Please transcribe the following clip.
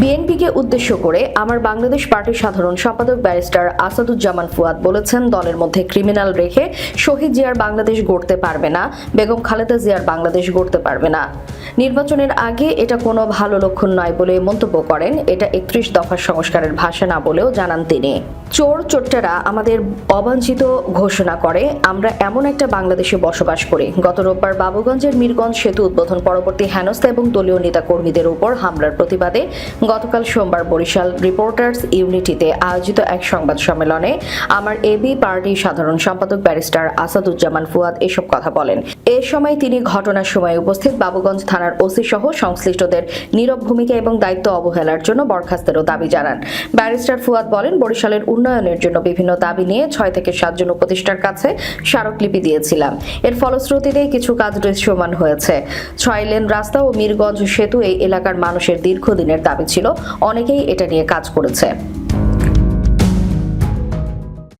বিএনপিকে উদ্দেশ্য করে আমার বাংলাদেশ পার্টির সাধারণ সম্পাদক ব্যারিস্টার আসাদুজ্জামান ফুয়াদ বলেছেন, দলের মধ্যে ক্রিমিনাল রেখে শহীদ জিয়ার বাংলাদেশ গড়তে পারবে না, বেগম খালেদা জিয়ার বাংলাদেশ গড়তে পারবে না। নির্বাচনের আগে এটা কোনো ভালো লক্ষণ নয় বলে মন্তব্য করেন। এটা একত্রিশ দফা সংস্কারের ভাষা না বলেও জানান তিনি। চোর চোট্টারা আমাদের অবাঞ্ছিত ঘোষণা করে, আমরা এমন একটা বাংলাদেশে বসবাস করি। গত রোববার বাবুগঞ্জের মিরগঞ্জ সেতু উদ্বোধন পরবর্তী হেনস্থা এবং দলীয় নেতা কর্মীদের উপর হামলার প্রতিবাদে গতকাল সোমবার বরিশাল রিপোর্টার্স ইউনিটিতে আয়োজিত এক সংবাদ সম্মেলনে আমার এবি পার্টির সাধারণ সম্পাদক ব্যারিস্টার আসাদুজ্জামান ফুয়াদ এসব কথা বলেন। এ সময় তিনি ঘটনার সময় উপস্থিত বাবুগঞ্জ থানার ওসি সহ সংশ্লিষ্টদের নীরব ভূমিকা এবং দায়িত্ব অবহেলার জন্য বরখাস্তেরও দাবি জানান। ব্যারিস্টার ফুয়াদ বলেন, বরিশালের উন্নয়নের জন্য বিভিন্ন দাবি নিয়ে ছয় থেকে সাতজন উপদেষ্টার কাছে স্মারকলিপি দিয়েছিলাম। এর ফলশ্রুতিতে কিছু কাজ দৃশ্যমান হয়েছে। ছয় লেন রাস্তা ও মিরগঞ্জ সেতু এই এলাকার মানুষের দীর্ঘদিনের দাবি ছিল। অনেকেই এটা নিয়ে কাজ করেছে।